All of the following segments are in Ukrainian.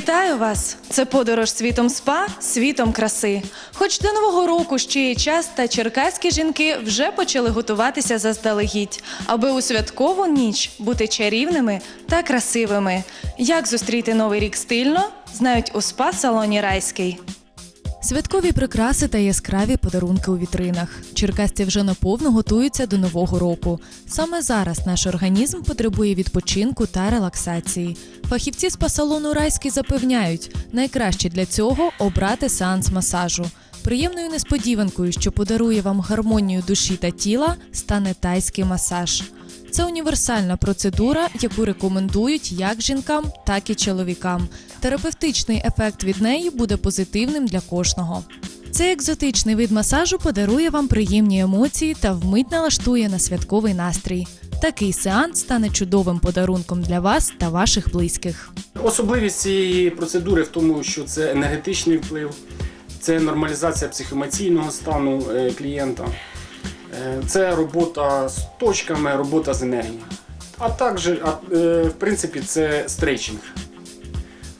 Вітаю вас! Це подорож світом спа, світом краси. Хоч до нового року ще є час, та черкаські жінки вже почали готуватися заздалегідь, аби у святкову ніч бути чарівними та красивими. Як зустріти новий рік стильно, знають у спа-салоні Райський. Святкові прикраси та яскраві подарунки у вітринах. Черкасці вже наповно готуються до нового року. Саме зараз наш організм потребує відпочинку та релаксації. Фахівці спа-салону Райський запевняють, найкраще для цього обрати сеанс масажу. Приємною несподіванкою, що подарує вам гармонію душі та тіла, стане тайський масаж. Це універсальна процедура, яку рекомендують як жінкам, так і чоловікам. Терапевтичний ефект від неї буде позитивним для кожного. Цей екзотичний вид масажу подарує вам приємні емоції та вмить налаштує на святковий настрій. Такий сеанс стане чудовим подарунком для вас та ваших близьких. Особливість цієї процедури в тому, що це енергетичний вплив, це нормалізація психоемоційного стану е, клієнта, е, це робота з точками, робота з енергією. А також, е, в принципі, це стрейчинг.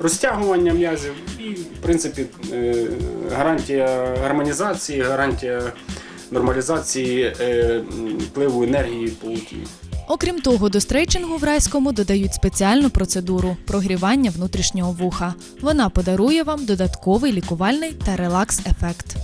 Розтягування м'язів і, в принципі, е, гарантія гармонізації, гарантія нормалізації е, впливу енергії по. Окрім того, до стрейчингу в райському додають спеціальну процедуру прогрівання внутрішнього вуха. Вона подарує вам додатковий лікувальний та релакс-ефект.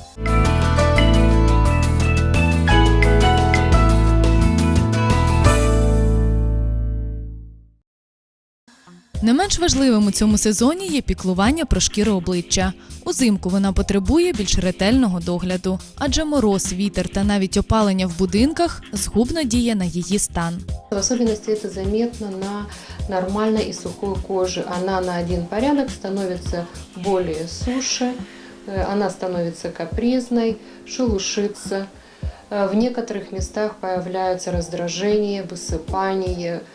Не менш важливим у цьому сезоні є піклування про шкіру обличчя. Узимку вона потребує більш ретельного догляду, адже мороз, вітер та навіть опалення в будинках згубно діє на її стан. В особенности это заметно на нормальной и сухой коже. Она на один порядок становится более суше, э, она становится капризной, шелушится. Э, В некоторых местах появляются раздражения, высыпание, э,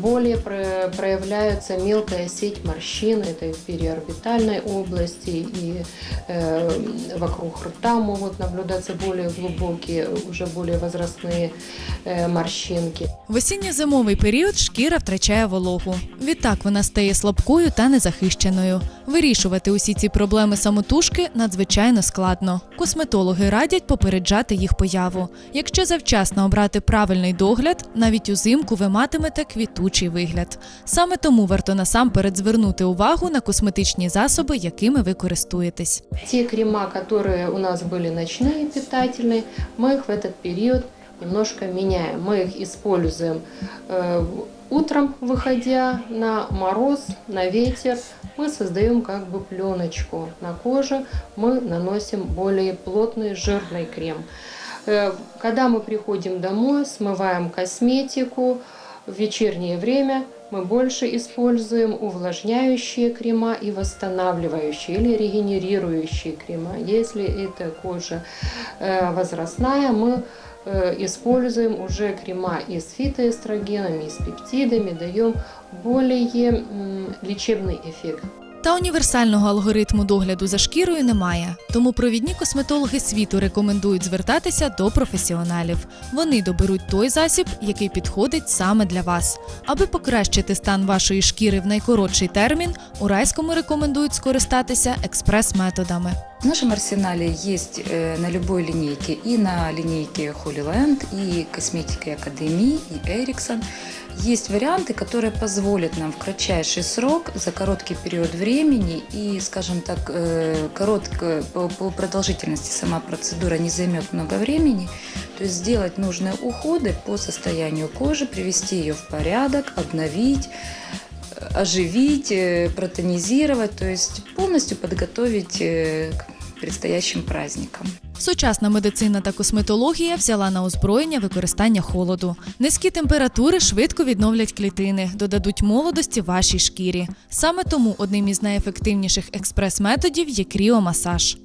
более про- проявляется мелкая сеть морщин, это и в периорбитальной области, и э, вокруг рта могут наблюдаться более глубокие, уже более возрастные э, морщинки. В осінньо-зимовий період шкіра втрачає вологу. Відтак вона стає слабкою та незахищеною. Вирішувати усі ці проблеми самотужки надзвичайно складно. Косметологи радять попереджати їх появу. Якщо завчасно обрати правильний догляд, навіть узимку ви матимете квітучий вигляд. Саме тому варто насамперед звернути увагу на косметичні засоби, якими ви користуєтесь. Те крема, которые у нас были ночные, питательные, мы их в этот период немножко меняем. Мы их используем э, утром, выходя на мороз, на ветер. Мы создаем как бы пленочку на коже, мы наносим более плотный жирный крем. Э, Когда мы приходим домой, смываем косметику, в вечернее время мы больше используем увлажняющие крема и восстанавливающие или регенерирующие крема. Если это кожа э, возрастная, мы э, используем уже крема и с фитоэстрогенами, и с пептидами, даем более м, лечебный эффект. Та універсального алгоритму догляду за шкірою немає. Тому провідні косметологи світу рекомендують звертатися до професіоналів. Вони доберуть той засіб, який підходить саме для вас. Аби покращити стан вашої шкіри в найкоротший термін, у райському рекомендують скористатися експрес-методами. В нашем арсенале есть на любой линейке и на линейке Holy Land, и косметики Академии, и Эриксон. Есть варианты, которые позволят нам в кратчайший срок, за короткий период времени и, скажем так, э, коротко, по, по продолжительности сама процедура не займет много времени, то есть сделать нужные уходы по состоянию кожи, привести ее в порядок, обновить, э, оживить, э, протонизировать, то есть полностью подготовить э, к предстоящим праздникам. Сучасна медицина та косметологія взяла на озброєння використання холоду. Низькі температури швидко відновлять клітини, додадуть молодості вашій шкірі. Саме тому одним із найефективніших експрес-методів є кріомасаж.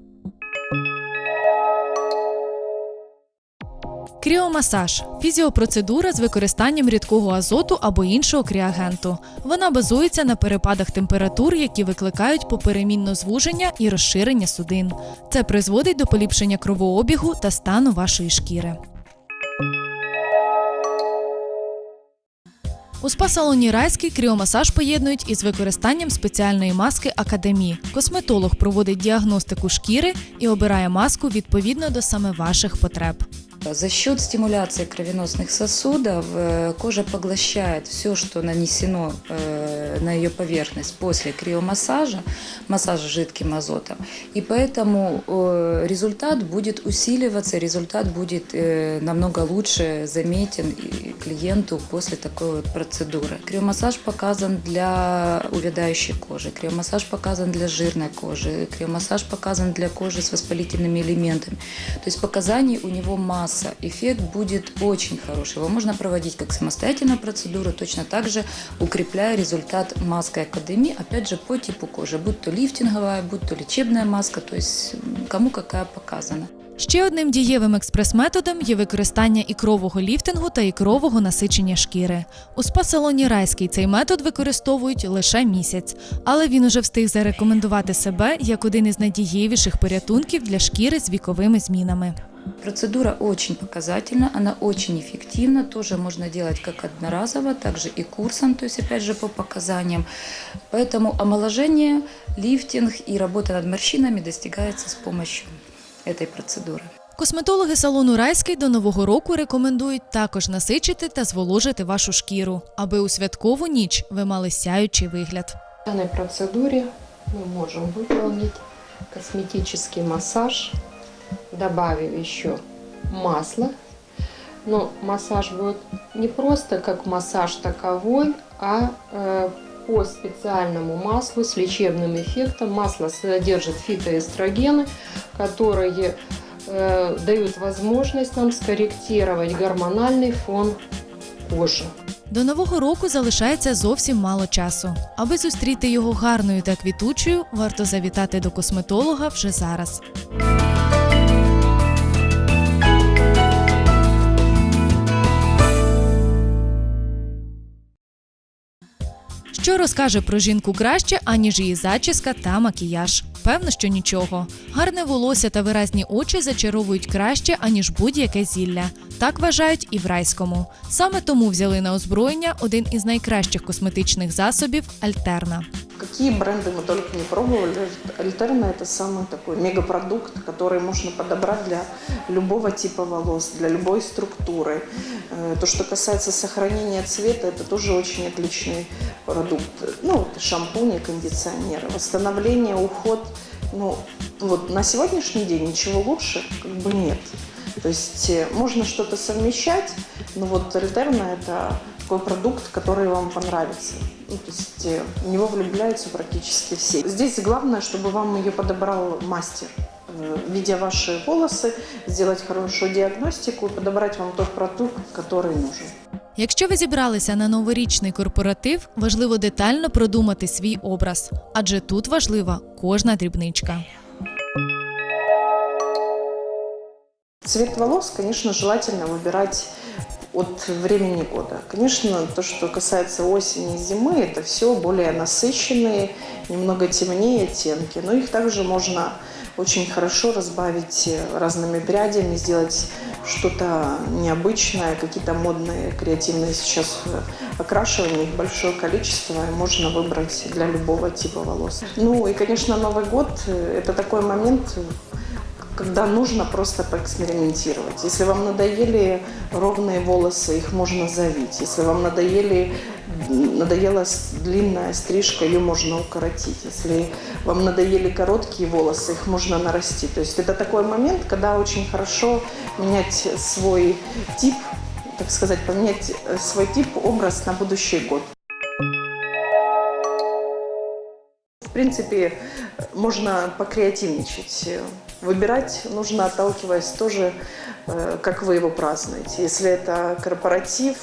Кріомасаж фізіопроцедура з використанням рідкого азоту або іншого кріагенту. Вона базується на перепадах температур, які викликають поперемінно звуження і розширення судин. Це призводить до поліпшення кровообігу та стану вашої шкіри. У спа-салоні Райський кріомасаж поєднують із використанням спеціальної маски Академії. Косметолог проводить діагностику шкіри і обирає маску відповідно до саме ваших потреб. За счет стимуляции кровеносных сосудов э, кожа поглощает все, что нанесено э, на ее поверхность после криомассажа, массажа жидким азотом. И поэтому э, результат будет усиливаться, результат будет намного лучше заметен клиенту после такой вот процедуры. Криомассаж показан для увядающей кожи, криомассаж показан для жирной кожи, криомассаж показан для кожи с воспалительными элементами. То есть показаний у него масса. Эффект будет очень хороший. Его можно проводить как самостоятельную процедуру, точно так же укрепляя результат маской Академии, опять же, по типу кожи, будь то лифтинговая, будь то лечебная маска, то есть кому какая показана. Ще одним дієвим експрес-методом є використання ікрового ліфтингу та ікрового насичення шкіри. У спа-салоні Райський цей метод використовують лише місяць, але він уже встиг зарекомендувати себе як один із найдієвіших порятунків для шкіри з віковими змінами. Процедура очень показательна, она очень эффективна, тоже можно делать как одноразово, так же и курсом, то есть опять же по показаниям. Поэтому омоложение, лифтинг и работа над морщинами достигается с помощью этой процедуры. Косметологи салону Райський до нового року рекомендують також насичити та зволожити вашу шкіру, аби у святкову ніч ви мали сяючий вигляд. В данной процедуре мы можем выполнить косметический массаж, добавив еще масло. Но массаж будет не просто как массаж таковой, а э, по специальному маслу с лечебным эффектом. Масло содержит фитоэстрогены, которые э, дают возможность нам скорректировать гормональный фон кожи. До нового року залишається зовсім мало часу. Аби зустріти його гарною та квітучою, варто завітати до косметолога вже зараз. Що розкаже про жінку краще, аніж її зачіска та макіяж? Певно, що нічого. Гарне волосся та виразні очі зачаровують краще, аніж будь-яке зілля. Так вважають і в райському. Саме тому взяли на озброєння один із найкращих косметичних засобів Альтерна. Какие бренды мы только не пробовали, Альтерна это самый такой мегапродукт, который можно подобрать для любого типа волос, для любой структуры. Э, То, что касается сохранения цвета, это тоже очень отличный продукт. Ну, это шампунь и кондиционер. Восстановление, уход. Ну, вот на сегодняшний день ничего лучше как бы нет. То есть э, можно что-то совмещать, но вот Альтерна это такой продукт, который вам понравится. Ну, то есть э, в него влюбляются практически все. Здесь главное, чтобы вам ее подобрал мастер. Э, Видя ваши волосы, сделать хорошую диагностику и подобрать вам тот продукт, который нужен. Якщо ви зібралися на новорічний корпоратив, важливо детально продумати свій образ, адже тут важлива кожна дрібничка. Цвет волос, конечно, желательно выбирать От времени года. Конечно, то, что касается осени и зимы, это все более насыщенные, немного темнее оттенки. Но их также можно очень хорошо разбавить э, разными прядями, сделать что-то необычное, какие-то модные, креативные сейчас э, окрашивания, их большое количество, и можно выбрать для любого типа волос. Ну и, конечно, Новый год э, – это такой момент, когда нужно просто поэкспериментировать. Если вам надоели ровные волосы, их можно завить. Если вам надоели, надоела длинная стрижка, ее можно укоротить. Если вам надоели короткие волосы, их можно нарастить. То есть это такой момент, когда очень хорошо менять свой тип, так сказать, поменять э, свой тип, образ на будущий год. В принципе, можно покреативничать. Выбирать нужно, отталкиваясь тоже, э, как вы его празднуете. Если это корпоратив,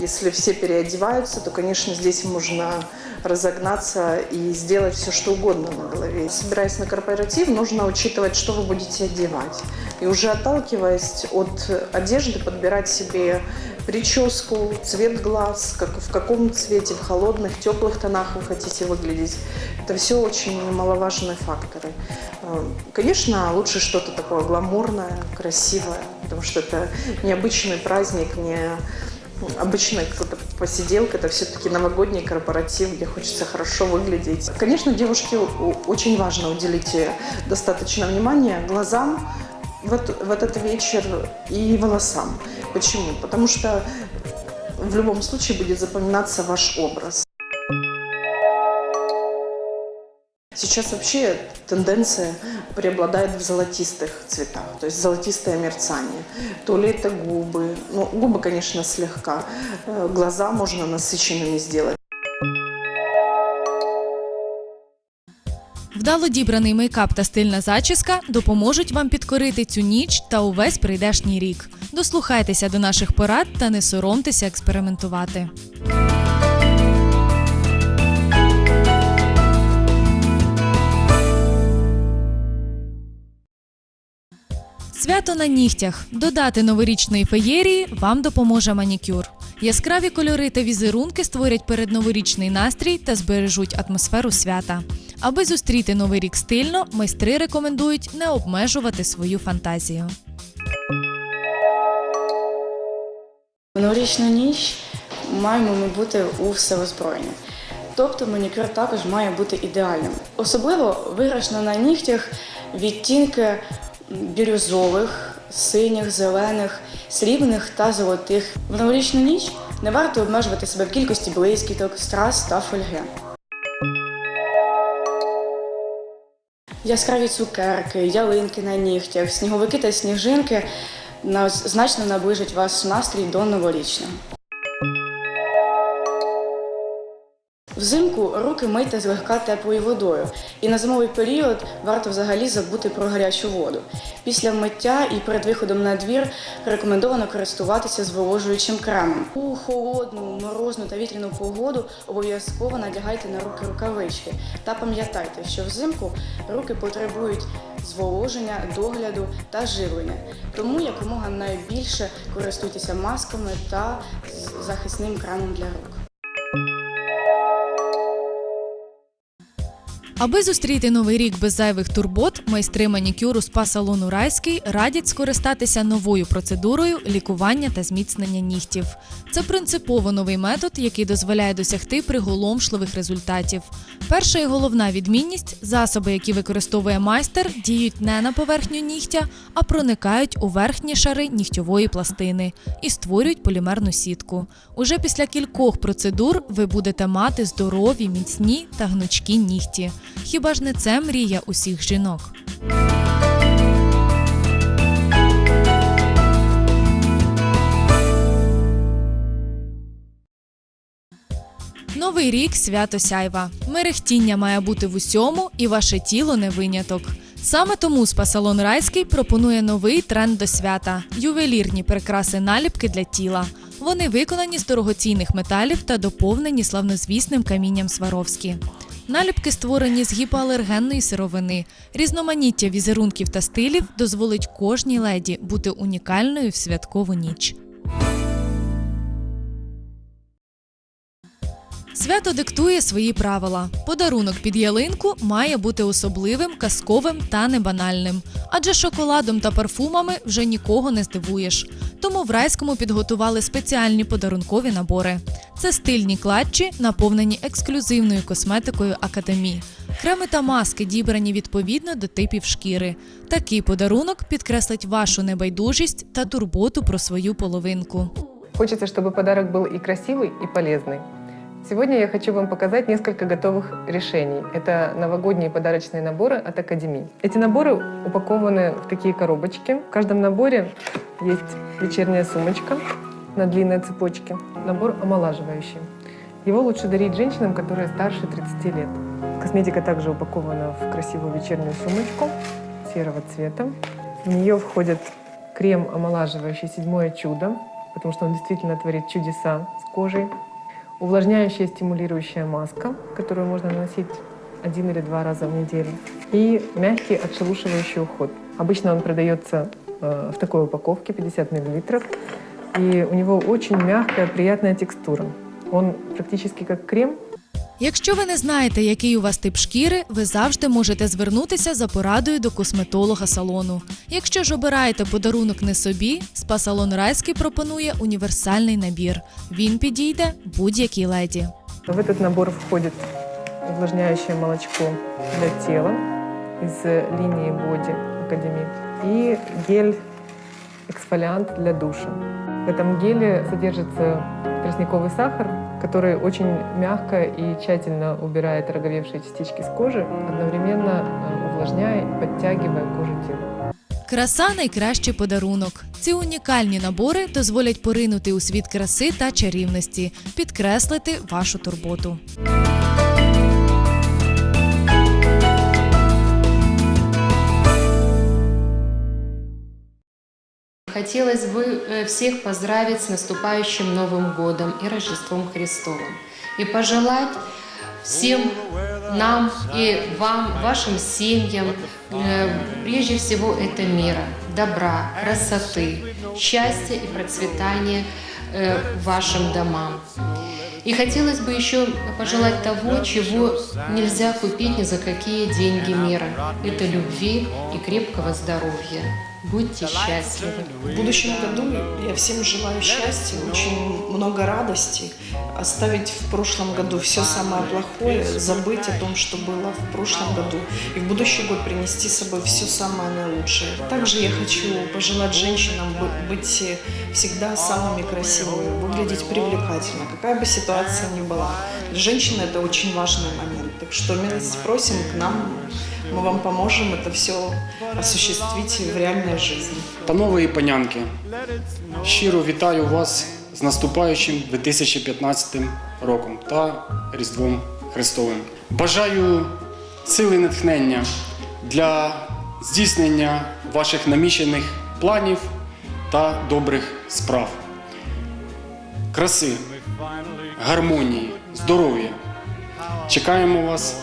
если все переодеваются, то, конечно, здесь можно разогнаться и сделать все, что угодно на голове. Собираясь на корпоратив, нужно учитывать, что вы будете одевать. И уже отталкиваясь от одежды, подбирать себе прическу, цвет глаз, как, в каком цвете, в холодных, теплых тонах вы хотите выглядеть. Это все очень немаловажные факторы. Э, Конечно, лучше что-то такое гламурное, красивое, потому что это необычный праздник, не обычное какое-то посиделка – это все-таки новогодний корпоратив, где хочется хорошо выглядеть. Конечно, девушке очень важно уделить э, достаточно внимания глазам в, эт- в этот вечер и волосам. Почему? Потому что в любом случае будет запоминаться ваш образ. Сейчас вообще тенденция преобладает в золотистых цветах, то есть золотистое мерцание. То ли это губы, ну губы, конечно, слегка, э, глаза можно насыщенными сделать. Вдало дібраний мейкап та стильна зачіска допоможуть вам підкорити цю ніч та увесь прийдешній рік. Дослухайтеся до наших порад та не соромтеся експериментувати. Свято на нігтях. Додати новорічної феєрії вам допоможе манікюр. Яскраві кольори та візерунки створять передноворічний настрій та збережуть атмосферу свята. Аби зустріти новий рік стильно, майстри рекомендують не обмежувати свою фантазію. В новорічну ніч маємо ми бути у всеозброєнні. Тобто манікюр також має бути ідеальним. Особливо виграшно на нігтях відтінки бірюзових, синіх, зелених, срібних та золотих. В новорічну ніч не варто обмежувати себе в кількості блискіток, страз та фольги. Яскраві цукерки, ялинки на нігтях, сніговики та сніжинки значно наближать ваш настрій до новорічного. Руки мийте злегка теплою водою, і на зимовий період варто взагалі забути про гарячу воду. Після миття і перед виходом на двір рекомендовано користуватися зволожуючим кремом. У холодну, морозну та вітряну погоду обов'язково надягайте на руки рукавички. Та пам'ятайте, що взимку руки потребують зволоження, догляду та живлення. Тому якомога найбільше користуйтеся масками та захисним кремом для рук. Аби зустріти новий рік без зайвих турбот, майстри манікюру спа-салону Райський радять скористатися новою процедурою лікування та зміцнення нігтів. Це принципово новий метод, який дозволяє досягти приголомшливих результатів. Перша і головна відмінність засоби, які використовує майстер, діють не на поверхню нігтя, а проникають у верхні шари нігтьової пластини і створюють полімерну сітку. Уже після кількох процедур ви будете мати здорові, міцні та гнучкі нігті. Хіба ж не це мрія усіх жінок? Новий рік свято сяйва. Мерехтіння має бути в усьому, і ваше тіло не виняток. Саме тому спа-салон Райський пропонує новий тренд до свята ювелірні прикраси наліпки для тіла. Вони виконані з дорогоцінних металів та доповнені славнозвісним камінням Сваровські. Наліпки створені з гіпоалергенної сировини. Різноманіття візерунків та стилів дозволить кожній леді бути унікальною в святкову ніч. Свято диктує свої правила. Подарунок під ялинку має бути особливим, казковим та небанальним. Адже шоколадом та парфумами вже нікого не здивуєш. Тому в райському підготували спеціальні подарункові набори. Це стильні клатчі, наповнені ексклюзивною косметикою академії. Креми та маски дібрані відповідно до типів шкіри. Такий подарунок підкреслить вашу небайдужість та турботу про свою половинку. Хочется, чтобы подарок был и красивый, и полезный. Сегодня я хочу вам показать несколько готовых решений. Это новогодние подарочные наборы от Академии. Эти наборы упакованы в такие коробочки. В каждом наборе есть вечерняя сумочка на длинной цепочке. Набор омолаживающий. Его лучше дарить женщинам, которые старше 30 лет. Косметика также упакована в красивую вечернюю сумочку серого цвета. В нее входит крем омолаживающий «Седьмое чудо», потому что он действительно творит чудеса с кожей. Увлажняющая стимулирующая маска, которую можно наносить один или два раза в неделю. И мягкий отшелушивающий уход. Обычно он продается э, в такой упаковке 50 мл. И у него очень мягкая, приятная текстура. Он практически как крем, Якщо ви не знаєте, який у вас тип шкіри, ви завжди можете звернутися за порадою до косметолога салону. Якщо ж обираєте подарунок не собі, спа-салон Райський пропонує універсальний набір. Він підійде будь-якій леді. В этот набор входит увлажняющее молочко для тела из линии Body Academy и гель-эксфолиант для душа. В этом геле содержится тростниковый сахар, который очень мягко и тщательно убирает роговевшие частички с кожи, одновременно э, увлажняя и подтягивая кожу тела. Краса найкращий подарунок. Ці унікальні набори дозволять поринути у світ краси та чарівності, підкреслити вашу турботу. Хотелось бы э, всех поздравить с наступающим Новым годом и Рождеством Христовым. И пожелать всем нам и вам, вашим семьям, э, прежде всего это мира, добра, красоты, счастья и процветания э, вашим домам. И хотелось бы еще пожелать того, чего нельзя купить ни за какие деньги мира. Это любви и крепкого здоровья. Будьте счастливы. В будущем году я всем желаю счастья, очень много радости, оставить в прошлом году все самое плохое, забыть о том, что было в прошлом году, и в будущий год принести с собой все самое наилучшее. Также я хочу пожелать женщинам бы- быть всегда самыми красивыми, выглядеть привлекательно, какая бы ситуация ни была. Для женщины это очень важный момент, так что милости просим к нам, мы вам поможем это все осуществить в реальной жизни. Панове і панянки, щиро вітаю вас з наступаючим 2015 роком та Різдвом Христовим. Бажаю сили натхнення для здійснення ваших намічених планів та добрих справ. Краси, гармонії, здоров'я. Чекаємо вас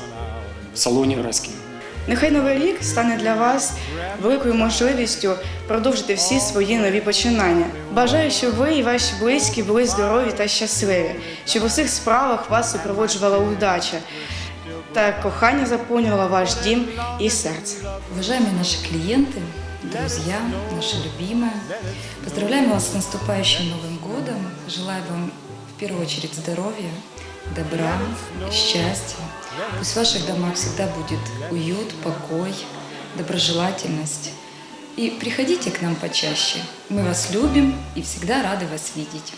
в салоні Раський. Нехай новий рік стане для вас великою можливістю продовжити всі свої нові починання. Бажаю, щоб ви і ваші близькі були здорові та щасливі, щоб у всіх справах вас супроводжувала удача та кохання заповнювало ваш дім і серце. Уважаемые наши клиенты, друзья, наши любимые, поздравляем вас с наступающим Новым годом. Желаю вам в первую очередь здоровья, добра, счастья. Пусть в ваших домах всегда будет уют, покой, доброжелательность. И приходите к нам почаще. Мы вас любим и всегда рады вас видеть.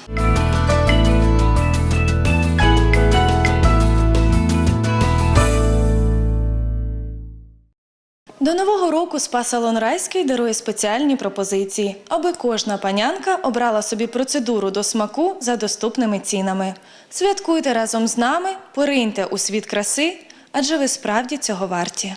До нового року спа-салон Райський дарує спеціальні пропозиції, аби кожна панянка обрала собі процедуру до смаку за доступними цінами. Святкуйте разом з нами, пориньте у світ краси, адже ви справді цього варті.